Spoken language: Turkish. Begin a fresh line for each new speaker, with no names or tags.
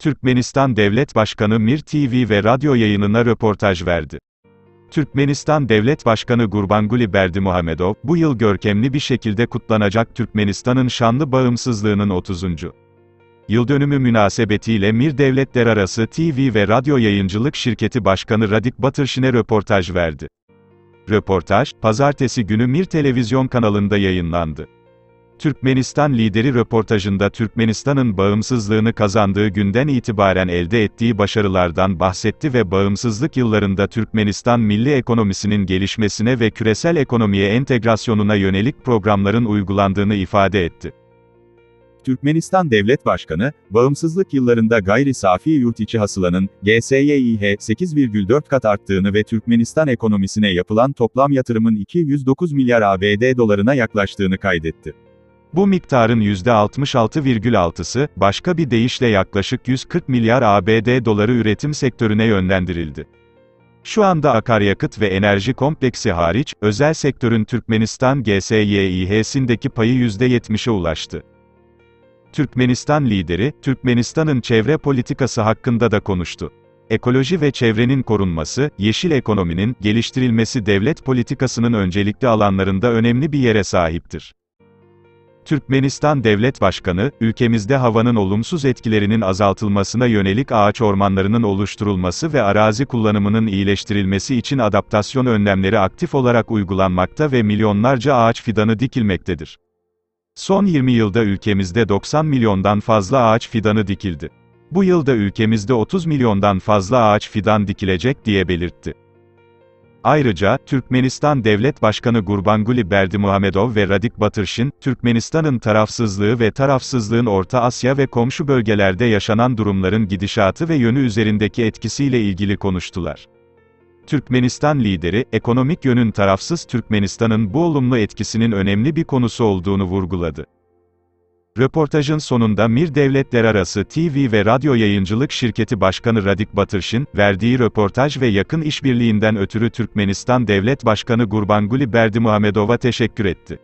Türkmenistan Devlet Başkanı Mir TV ve radyo yayınına röportaj verdi. Türkmenistan Devlet Başkanı Gurbanguly Berdimuhamedov, bu yıl görkemli bir şekilde kutlanacak Türkmenistan'ın şanlı bağımsızlığının 30. yıl dönümü münasebetiyle Mir Devletler Arası TV ve radyo yayıncılık şirketi başkanı Radik Batırşin'e röportaj verdi. Röportaj, pazartesi günü Mir Televizyon kanalında yayınlandı. Türkmenistan lideri röportajında Türkmenistan'ın bağımsızlığını kazandığı günden itibaren elde ettiği başarılardan bahsetti ve bağımsızlık yıllarında Türkmenistan milli ekonomisinin gelişmesine ve küresel ekonomiye entegrasyonuna yönelik programların uygulandığını ifade etti.
Türkmenistan Devlet Başkanı, bağımsızlık yıllarında gayri safi yurt içi hasılanın, GSYİH, 8,4 kat arttığını ve Türkmenistan ekonomisine yapılan toplam yatırımın 209 milyar ABD dolarına yaklaştığını kaydetti.
Bu miktarın %66,6'sı, başka bir deyişle yaklaşık 140 milyar ABD doları üretim sektörüne yönlendirildi. Şu anda akaryakıt ve enerji kompleksi hariç, özel sektörün Türkmenistan GSYİH'sindeki payı %70'e ulaştı. Türkmenistan lideri, Türkmenistan'ın çevre politikası hakkında da konuştu. Ekoloji ve çevrenin korunması, yeşil ekonominin geliştirilmesi devlet politikasının öncelikli alanlarında önemli bir yere sahiptir. Türkmenistan Devlet Başkanı, ülkemizde havanın olumsuz etkilerinin azaltılmasına yönelik ağaç ormanlarının oluşturulması ve arazi kullanımının iyileştirilmesi için adaptasyon önlemleri aktif olarak uygulanmakta ve milyonlarca ağaç fidanı dikilmektedir. Son 20 yılda ülkemizde 90 milyondan fazla ağaç fidanı dikildi. Bu yılda ülkemizde 30 milyondan fazla ağaç fidan dikilecek diye belirtti. Ayrıca, Türkmenistan Devlet Başkanı Gurbanguly Berdimuhamedov ve Radik Batırşin, Türkmenistan'ın tarafsızlığı ve tarafsızlığın Orta Asya ve komşu bölgelerde yaşanan durumların gidişatı ve yönü üzerindeki etkisiyle ilgili konuştular. Türkmenistan lideri, ekonomik yönün tarafsız Türkmenistan'ın bu olumlu etkisinin önemli bir konusu olduğunu vurguladı. Röportajın sonunda Mir Devletler Arası TV ve radyo yayıncılık şirketi başkanı Radik Batırşin, verdiği röportaj ve yakın işbirliğinden ötürü Türkmenistan Devlet Başkanı Gurbanguly Berdimuhamedov'a teşekkür etti.